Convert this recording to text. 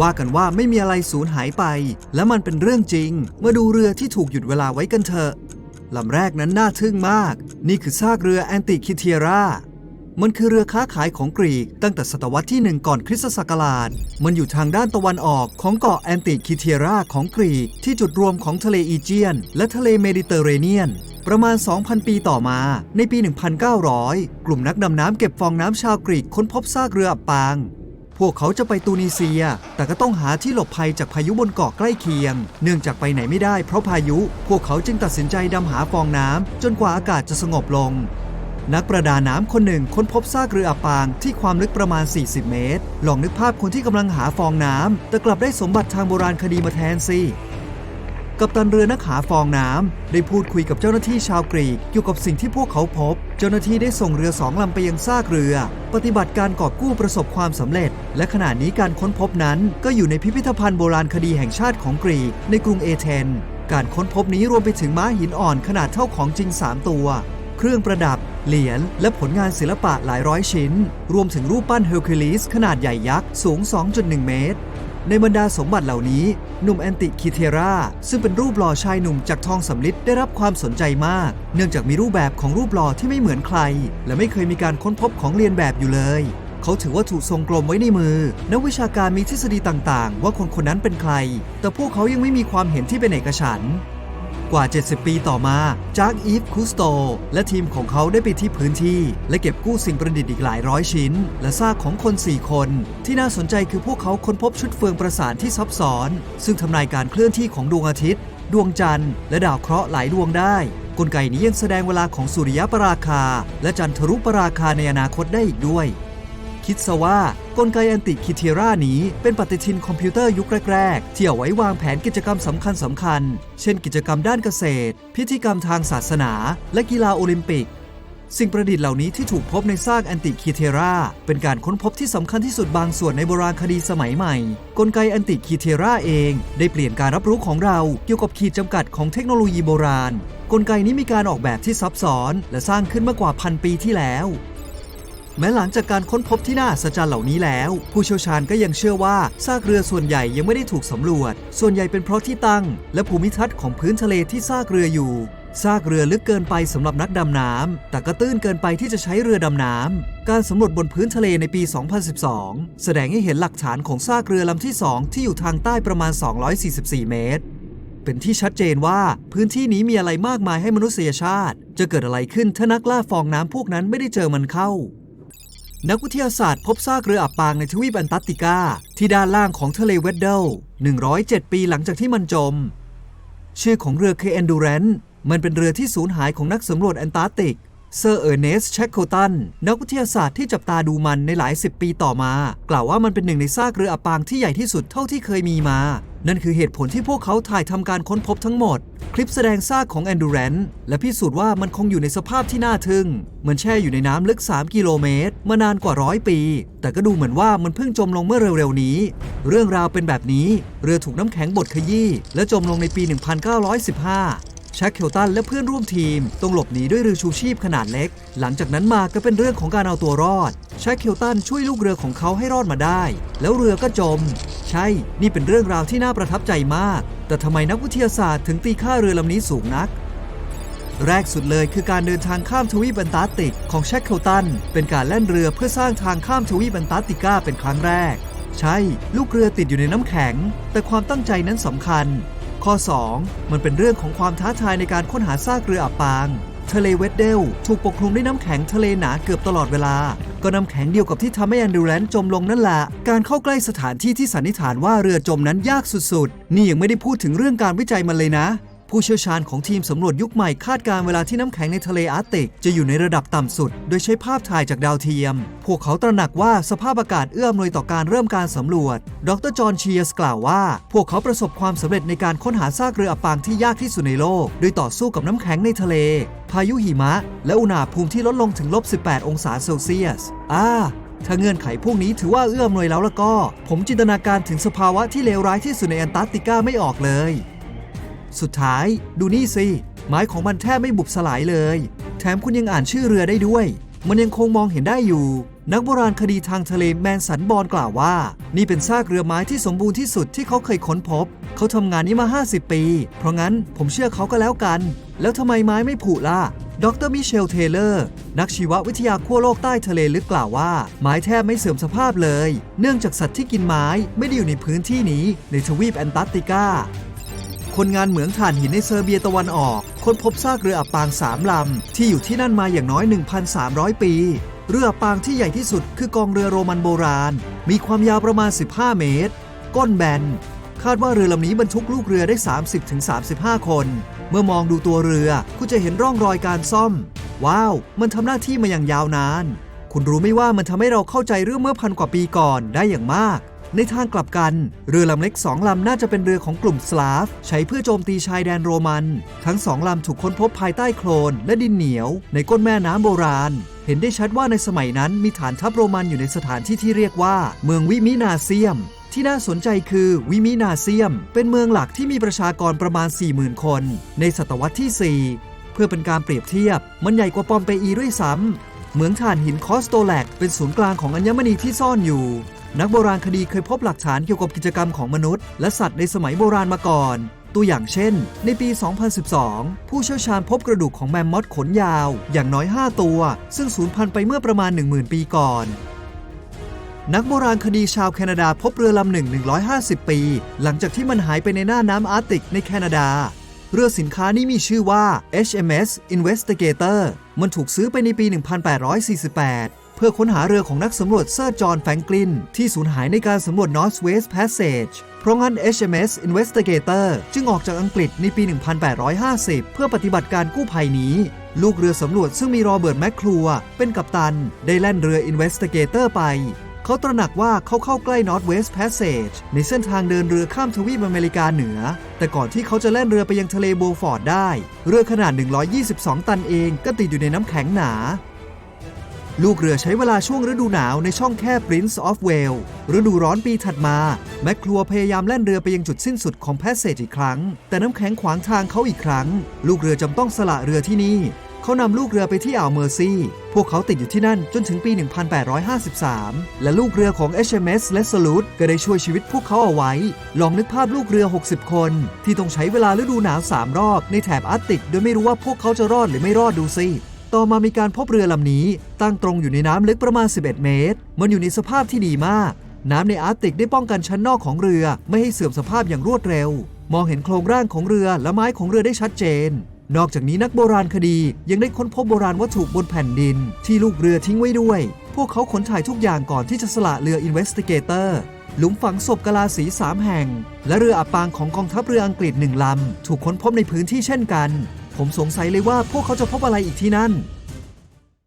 ว่ากันว่าไม่มีอะไรสูญหายไป และมันเป็นเรื่องจริง มาดูเรือที่ถูกหยุดเวลาไว้กันเถอะลำแรกนั้นน่าทึ่งมาก นี่คือซากเรือแอนติคิเทียรามันคือเรือค้าขายของกรีกตั้งแต่ศตวรรษที่หนึ่งก่อนคริสตศักราช มันอยู่ทางด้านตะวันออกของเกาะแอนติคิเทียราของกรีก ที่จุดรวมของทะเลอีเจียน และทะเลเมดิเตอร์เรเนียน ประมาณ 2,000 ปีต่อมา ในปี 1900 กลุ่มนักดำน้ำเก็บฟองน้ำชาวกรีกค้นพบซากเรืออับปาง พวกเขาจะไปตูนิเซีย แต่ก็ต้องหาที่หลบภัยจากพายุบนเกาะใกล้เคียง เนื่องจากไปไหนไม่ได้เพราะพายุ พวกเขาจึงตัดสินใจดำหาฟองน้ำจนกว่าอากาศจะสงบลง นักประดาน้ำคนหนึ่งค้นพบซากเรืออับปางที่ความลึกประมาณ 40 เมตร ลองนึกภาพคนที่กำลังหาฟองน้ำแต่กลับได้สมบัติทางโบราณคดีมาแทนสิ กัปตันเรือนักหาฟองน้ำได้พูดคุยกับเจ้าหน้าที่ชาวกรีกเกี่ยวกับสิ่งที่พวกเขาพบ เจ้าหน้าที่ได้ส่งเรือสองลำไปยังซากเรือ ปฏิบัติการกอบกู้ประสบความสำเร็จ และขณะนี้การค้นพบนั้น ก็อยู่ในพิพิธภัณฑ์โบราณคดีแห่งชาติของกรีก ในกรุงเอเธนการค้นพบนี้รวมไปถึงม้าหินอ่อนขนาดเท่าของจริง 3 ตัว เครื่องประดับ เหรียญ และผลงานศิลปะหลายร้อยชิ้น รวมถึงรูปปั้นเฮอร์คิวลิสขนาดใหญ่ยักษ์สูง 2.1 เมตร ในบรรดาสมบัติเหล่านี้ หนุ่มแอนติคิเทราซึ่งเป็นรูปหล่อชายหนุ่มจากทองสำลิดได้รับความสนใจมาก เนื่องจากมีรูปแบบของรูปหล่อที่ไม่เหมือนใคร และไม่เคยมีการค้นพบของเรียนแบบอยู่เลย เขาถือว่าถูกทรงกลมไว้ในมือ นักวิชาการมีทฤษฎีต่างๆ ว่าคนคนนั้นเป็นใคร แต่พวกเขายังไม่มีความเห็นที่เป็นเอกฉันท์ กว่า 70 ปีต่อมา จากอีฟคุสโต และทีมของเขาได้ไปที่พื้นที่ และเก็บกู้สิ่งประดิษฐ์อีกหลายร้อยชิ้น และซากของคน 4 คน ที่น่าสนใจคือพวกเขาค้นพบชุดเฟืองประสานที่ซับซ้อน ซึ่งทำนายการเคลื่อนที่ของดวงอาทิตย์ ดวงจันทร์ และดาวเคราะห์หลายดวงได้กลไกนี้ยังแสดงเวลาของสุริยปราคา และจันทรุปราคาในอนาคตได้อีกด้วย คิดซะว่ากลไกแอนติคิเทรานี้เป็นปฏิทินคอมพิวเตอร์ยุคแรก ๆ ที่เอาไว้วางแผนกิจกรรมสำคัญสำคัญๆเช่นกิจกรรมด้านเกษตร พิธีกรรมทางศาสนา และกีฬาโอลิมปิก สิ่งประดิษฐ์เหล่านี้ที่ถูกพบในซากแอนติคีเทราเป็นการค้นพบที่สำคัญที่สุดบางส่วนในโบราณคดีสมัยใหม่ กลไกแอนติคีเทราเอง ได้เปลี่ยนการรับรู้ของเราเกี่ยวกับขีดจำกัดของเทคโนโลยีโบราณ กลไกนี้มีการออกแบบที่ซับซ้อน และสร้างขึ้นมากว่าพันปีที่แล้ว แม้หลังจากการค้นพบที่น่าอัศจรรย์เหล่านี้แล้ว ผู้เชี่ยวชาญก็ยังเชื่อว่าซากเรือส่วนใหญ่ยังไม่ได้ถูกสำรวจ ส่วนใหญ่เป็นเพราะที่ตั้ง และภูมิทัศน์ของพื้นทะเลที่ซากเรืออยู่ซากเรือลึกเกินไปสำหรับนักดำน้ำ แต่ก็ตื้นเกินไปที่จะใช้เรือดำน้ำ การสำรวจบนพื้นทะเลในปี 2012 แสดงให้เห็นหลักฐานของซากเรือลำที่ 2 ที่อยู่ทางใต้ประมาณ 244 เมตร เป็นที่ชัดเจนว่าพื้นที่นี้มีอะไรมากมายให้มนุษยชาติ จะเกิดอะไรขึ้นถ้านักล่าฟองน้ำพวกนั้นไม่ได้เจอมันเข้า นักวิทยาศาสตร์พบซากเรืออับปางในทวีปแอนตาร์กติกา ที่ด้านล่างของทะเลเวดเดล 107 ปีหลังจากที่มันจม ชื่อของเรือเคเอนดูแรนมันเป็นเรือที่สูญหายของนักสำรวจแอนตาร์กติก เซอร์เออร์เนสเชคโคตันนักวิทยาศาสตร์ที่จับตาดูมันในหลายสิบปีต่อมา กล่าวว่ามันเป็นหนึ่งในซากเรืออับปางที่ใหญ่ที่สุดเท่าที่เคยมีมา นั่นคือเหตุผลที่พวกเขาถ่ายทำการค้นพบทั้งหมด คลิปแสดงซากของ Endurance และพิสูจน์ว่ามันคงอยู่ในสภาพที่น่าทึ่ง มันแช่อยู่ในน้ำลึก 3 กิโลเมตร มานานกว่าร้อยปี แต่ก็ดูเหมือนว่ามันเพิ่งจมลงเมื่อเร็วๆนี้ เรื่องราวเป็นแบบนี้ เรือถูกน้ำแข็งบดขยี้และจมลงในปี 1915 แชคเคลตันและเพื่อนร่วมทีมต้องหลบหนีด้วยเรือชูชีพขนาดเล็ก หลังจากนั้นมาก็เป็นเรื่องของการเอาตัวรอด แชคเคลตันช่วยลูกเรือของเขาให้รอดมาได้ แล้วเรือก็จม ใช่ นี่เป็นเรื่องราวที่น่าประทับใจมาก แต่ทำไมนักวิทยาศาสตร์ถึงตีค่าเรือลำนี้สูงนักแรกสุดเลยคือการเดินทางข้ามทวีปแอนตาร์กติกของแชคเคลตัน เป็นการแล่นเรือเพื่อสร้างทางข้ามทวีปแอนตาร์กติกาเป็นครั้งแรก ใช่ ลูกเรือติดอยู่ในน้ำแข็ง แต่ความตั้งใจนั้นสำคัญ ข้อ 2 มันเป็นเรื่องของความท้าทายในการค้นหาซากเรืออับปาง ทะเลเวดเดล ถูกปกคลุมด้วยน้ำแข็งทะเลหนาเกือบตลอดเวลา ก็น้ำแข็งเดียวกับที่ทำให้แอนดูแรนจมลงนั่นแหละ การเข้าใกล้สถานที่ที่สันนิษฐานว่าเรือจมนั้นยากสุดๆ นี่ยังไม่ได้พูดถึงเรื่องการวิจัยมันเลยนะ ผู้เชี่ยวชาญของทีมสำรวจยุคใหม่คาดการเวลาที่น้ำแข็งในทะเลอาร์กติก จะอยู่ในระดับต่ำสุด โดยใช้ภาพถ่ายจากดาวเทียม พวกเขาตระหนักว่าสภาพอากาศเอื้ออำนวยต่อการเริ่มการสำรวจ ดรจอห์นเชียร์สกล่าวว่า พวกเขาประสบความสำเร็จในการค้นหาซากเรืออับปางที่ยากที่สุดในโลก โดยต่อสู้กับน้ำแข็งในทะเล พายุหิมะ และอุณหภูมิที่ลดลงถึงลบ18 องศาเซลเซียส อ่าถ้าเงื่อนไขพวกนี้ถือว่าเอื้ออำนวยแล้วแล้วก็ ผมจินตนาการถึงสภาวะที่เลวร้ายที่สุดในแอนตาร์กติกาไม่ออกเลย สุดท้ายดูนี่สิไม้ของมันแทบไม่บุบสลายเลย แถมคุณยังอ่านชื่อเรือได้ด้วย มันยังคงมองเห็นได้อยู่ นักโบราณคดีทางทะเลแมนสันบอลกล่าวว่า นี่เป็นซากเรือไม้ที่สมบูรณ์ที่สุดที่เขาเคยค้นพบ เขาทำงานนี้มา 50 ปี เพราะงั้นผมเชื่อเขาก็แล้วกัน แล้วทำไมไม้ไม่ผุล่ะดรมิเชล เทเลอร์ นักชีววิทยาขั้วโลกใต้ทะเลลึกกล่าวว่า ไม้แทบไม่เสื่อมสภาพเลย เนื่องจากสัตว์ที่กินไม้ไม่ได้อยู่ในพื้นที่นี้ในทวีปแอนตาร์กติกา คนงานเหมืองถ่านหินในเซอร์เบียตะวันออก ค้นพบซากเรืออับปางสามลำ ที่อยู่ที่นั่นมาอย่างน้อย 1,300 ปี เรืออับปางที่ใหญ่ที่สุดคือกองเรือโรมันโบราณ มีความยาวประมาณ 15 เมตร ก้นแบน คาดว่าเรือลำนี้บรรทุกลูกเรือได้ 30-35 คน เมื่อมองดูตัวเรือคุณจะเห็นร่องรอยการซ่อม ว้าว มันทำหน้าที่มาอย่างยาวนาน คุณรู้ไหม่ว่ามันทำให้เราเข้าใจเรื่องเมื่อพันกว่าปีก่อนได้อย่างมาก ในทางกลับกัน เรือลำเล็กสองลำน่าจะเป็นเรือของกลุ่มสลาฟ ใช้เพื่อโจมตีชายแดนโรมัน ทั้งสองลำถูกค้นพบภายใต้โคลนและดินเหนียว ในก้นแม่น้ำโบราณ เห็นได้ชัดว่าในสมัยนั้นมีฐานทัพโรมันอยู่ในสถานที่ที่เรียกว่า เมืองวิมินาเซียมที่น่าสนใจคือวิมินาเซียม เป็นเมืองหลักที่มีประชากรประมาณ 40,000 คน ในศตวรรษที่ 4 เพื่อเป็นการเปรียบเทียบ มันใหญ่กว่าปอมเปอีด้วยซ้ำเหมืองถ่านหินคอสโตแลกเป็นศูนย์กลางของอัญมณีที่ซ่อนอยู่ นักโบราณคดีเคยพบหลักฐานเกี่ยวกับกิจกรรมของมนุษย์ และสัตว์ในสมัยโบราณมาก่อน ตัวอย่างเช่น ในปี 2012 ผู้เชี่ยวชาญพบกระดูกของแมมมอธขนยาว อย่างน้อย 5 ตัว ซึ่งสูญพันธุ์ไปเมื่อประมาณ 10,000 ปีก่อน นักโบราณคดีชาวแคนาดาพบเรือลำหนึ่ง 150 ปี หลังจากที่มันหายไปในหน้าน้ำอาร์ติกในแคนาดาเรือสินค้านี้มีชื่อว่า HMS Investigator มันถูกซื้อไปในปี 1848 เพื่อค้นหาเรือของนักสำรวจเซอร์จอห์นแฟงกลิน ที่สูญหายในการสำรวจ North West Passage เพราะงั้น HMS Investigator จึงออกจากอังกฤษในปี 1850 เพื่อปฏิบัติการกู้ภัยนี้ ลูกเรือสำรวจซึ่งมีโรเบิร์ตแมคคลัวเป็นกัปตัน ได้แล่นเรือ Investigator ไปเขาตระหนักว่าเขาเข้าใกล้ North West Passage ในเส้นทางเดินเรือข้ามทวีปอเมริกาเหนือ แต่ก่อนที่เขาจะแล่นเรือไปยังทะเลโบฟอร์ดได้ เรือขนาด 122 ตันเองก็ติดอยู่ในน้ำแข็งหนา ลูกเรือใช้เวลาช่วงฤดูหนาวในช่องแคบ Prince of Wales ฤดูร้อนปีถัดมา แมคคลัวพยายามแล่นเรือไปยังจุดสิ้นสุดของแพสเซจอีกครั้ง แต่น้ำแข็งขวางทางเขาอีกครั้ง ลูกเรือจำต้องสละเรือที่นี่ เขานำลูกเรือไปที่อ่าวเมอร์ซีพวกเขาติดอยู่ที่นั่นจนถึงปี 1853 และลูกเรือของ HMS และ Salute ก็ได้ช่วยชีวิตพวกเขาเอาไว้ ลองนึกภาพลูกเรือ 60 คน ที่ต้องใช้เวลาฤดูหนาว 3 รอบในแถบอาร์กติก โดยไม่รู้ว่าพวกเขาจะรอดหรือไม่รอดดูสิ ต่อมามีการพบเรือลำนี้ ตั้งตรงอยู่ในน้ำลึกประมาณ 11 เมตร มันอยู่ในสภาพที่ดีมาก น้ำในอาร์กติกได้ป้องกันชั้นนอกของเรือ ไม่ให้เสื่อมสภาพอย่างรวดเร็ว มองเห็นโครงร่างของเรือและไม้ของเรือได้ชัดเจน นอกจากนี้นักโบราณคดียังได้ค้นพบโบราณวัตถุบนแผ่นดิน ที่ลูกเรือทิ้งไว้ด้วย พวกเขาขนถ่ายทุกอย่างก่อนที่จะสละเรือ Investigator หลุมฝังศพกะลาสีสามแห่ง และเรืออับปางของกองทัพเรืออังกฤษหนึ่งลำ ถูกค้นพบในพื้นที่เช่นกัน ผมสงสัยเลยว่าพวกเขาจะพบอะไรอีกที่นั่น